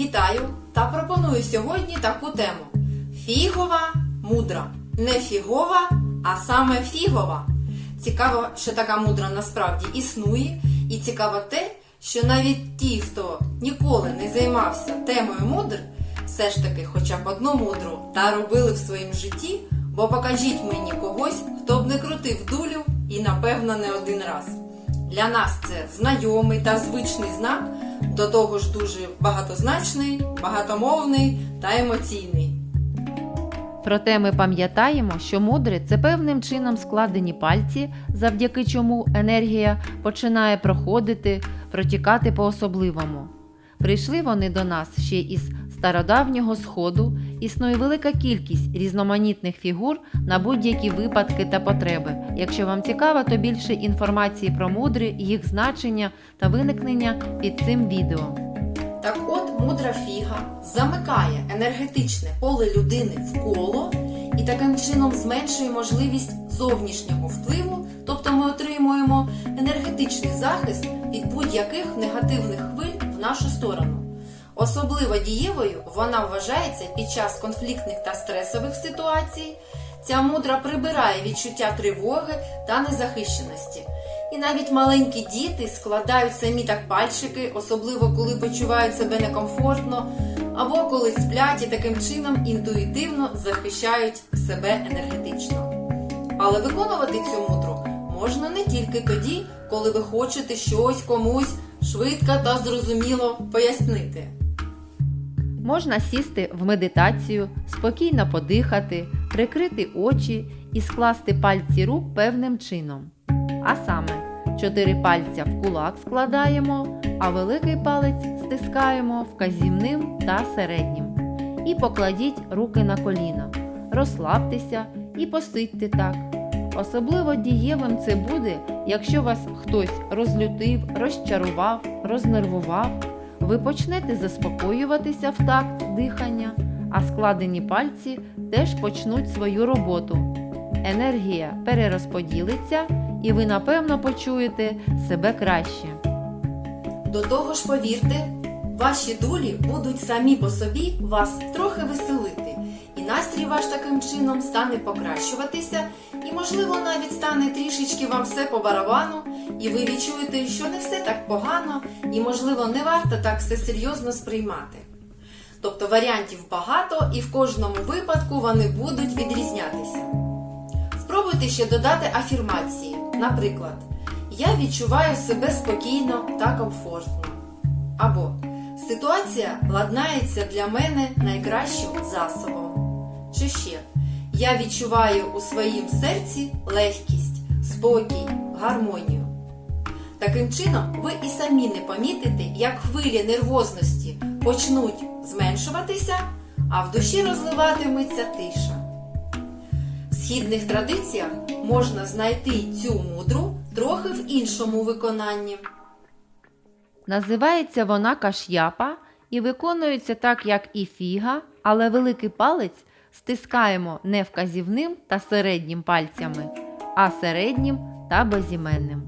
Вітаю та пропоную сьогодні таку тему: фігова мудра. Не фігова, а саме фігова. Цікаво, що така мудра насправді існує, і цікаво те, що навіть ті, хто ніколи не займався темою мудр, все ж таки хоча б одну мудру та робили в своєму житті, бо покажіть мені когось, хто б не крутив дулю і напевно не один раз. Для нас це знайомий та звичний знак, до того ж дуже багатозначний, багатомовний та емоційний. Проте ми пам'ятаємо, що мудри це певним чином складені пальці, завдяки чому енергія починає проходити, протікати по-особливому. Прийшли вони до нас ще із стародавнього сходу, існує велика кількість різноманітних фігур на будь-які випадки та потреби. Якщо вам цікаво, то більше інформації про мудри, їх значення та виникнення під цим відео. Так от мудра фіга замикає енергетичне поле людини в коло і таким чином зменшує можливість зовнішнього впливу, тобто ми отримуємо енергетичний захист від будь-яких негативних хвиль в нашу сторону. Особливо дієвою вона вважається під час конфліктних та стресових ситуацій. Ця мудра прибирає відчуття тривоги та незахищеності. І навіть маленькі діти складають самі так пальчики, особливо коли почувають себе некомфортно, або коли сплять і таким чином інтуїтивно захищають себе енергетично. Але виконувати цю мудру можна не тільки тоді, коли ви хочете щось комусь швидко та зрозуміло пояснити. Можна сісти в медитацію, спокійно подихати, прикрити очі і скласти пальці рук певним чином. А саме, чотири пальця в кулак складаємо, а великий палець стискаємо вказівним та середнім. І покладіть руки на коліна, розслабтеся і посидьте так. Особливо дієвим це буде, якщо вас хтось розлютив, розчарував, рознервував. Ви почнете заспокоюватися в такт дихання, а складені пальці теж почнуть свою роботу. Енергія перерозподілиться, і ви напевно почуєте себе краще. До того ж, повірте, ваші долі будуть самі по собі вас трохи веселити, настрій ваш таким чином стане покращуватися, і, можливо, навіть стане трішечки вам все по барабану, і ви відчуєте, що не все так погано, і, можливо, не варто так все серйозно сприймати. Тобто варіантів багато, і в кожному випадку вони будуть відрізнятися. Спробуйте ще додати афірмації. Наприклад, я відчуваю себе спокійно та комфортно. Або ситуація ладнається для мене найкращим засобом. Чи ще я відчуваю у своїм серці легкість, спокій, гармонію. Таким чином, ви і самі не помітите, як хвилі нервозності почнуть зменшуватися, а в душі розливатиметься тиша. В східних традиціях можна знайти цю мудру трохи в іншому виконанні. Називається вона каш'япа і виконується так, як і фіга, але великий палець стискаємо не вказівним та середнім пальцями, а середнім та безіменним.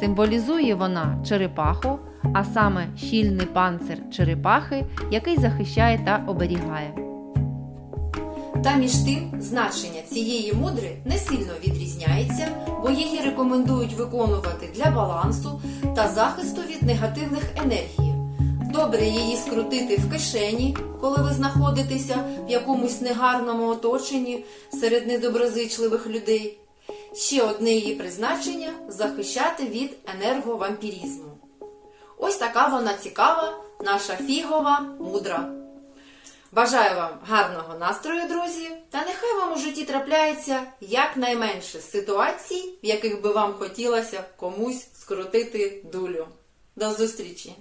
Символізує вона черепаху, а саме щільний панцир черепахи, який захищає та оберігає. Та між тим значення цієї мудри не сильно відрізняється, бо її рекомендують виконувати для балансу та захисту від негативних енергій. Добре її скрутити в кишені, коли ви знаходитеся в якомусь негарному оточенні серед недоброзичливих людей. Ще одне її призначення захищати від енерговампірізму. Ось така вона цікава, наша фігова мудра. Бажаю вам гарного настрою, друзі, та нехай вам у житті трапляється якнайменше ситуацій, в яких би вам хотілося комусь скрутити дулю. До зустрічі!